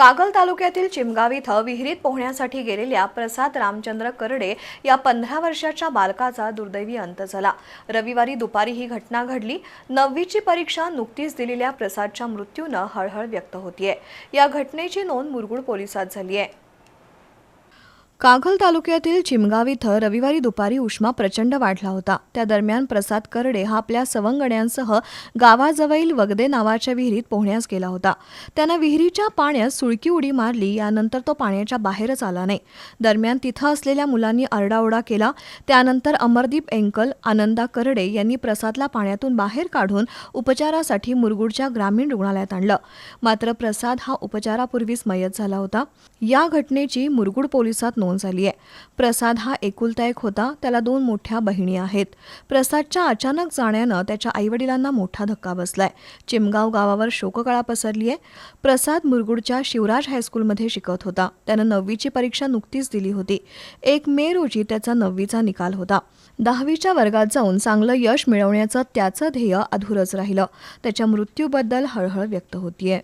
कागल तालुक्यातील चिमगाव इथं विहिरीत पोहण्यासाठी गेलेल्या प्रसाद रामचंद्र करडे या पंधरा वर्षाच्या बालकाचा दुर्दैवी अंत झाला. रविवारी दुपारी ही घटना घडली. नववीची परीक्षा नुकतीच दिलेल्या प्रसादच्या मृत्यूनं हळहळ व्यक्त होतीये. या घटनेची नोंद मुरगुड पोलिसात झाली आहे कागल तालुक्यातील चिमगाव इथं रविवारी दुपारी उष्मा प्रचंड वाढला होता. त्या दरम्यान प्रसाद करडे हा आपल्या सवंगड्यांसह गावाजवळील वगदे नावाच्या विहिरीत पोहण्यास गेला होता. त्यानं विहिरीच्या पाण्यात सुळकी उडी मारली यानंतर तो पाण्याच्या बाहेरच आला नाही. दरम्यान तिथं असलेल्या मुलांनी आरडाओरडा केला. त्यानंतर अमरदीप एंकल आनंदा करडे यांनी प्रसादला पाण्यातून बाहेर काढून उपचारासाठी मुरगुडच्या ग्रामीण रुग्णालयात आणलं. मात्र प्रसाद हा उपचारापूर्वीच मयत झाला होता. या घटनेची मुरगुड पोलिसात नोंद झाली आहे. प्रसाद हा एकुलता एक होता. त्याला दोन मोठ्या बहिणी आहेत. प्रसादच्या अचानक जाण्यानं त्याच्या आईवडिलांना मोठा धक्का बसलाय. चिमगाव गावावर शोककळा पसरली आहे. प्रसाद मुरगुडच्या शिवराज हायस्कूलमध्ये शिकत होता. त्यानं नववीची परीक्षा नुकतीच दिली होती. एक मे रोजी त्याचा नववीचा निकाल होता. दहावीच्या वर्गात जाऊन चांगलं यश मिळवण्याचं त्याचं ध्येय अधुरच राहिलं. त्याच्या मृत्यूबद्दल हळहळ व्यक्त होतीये.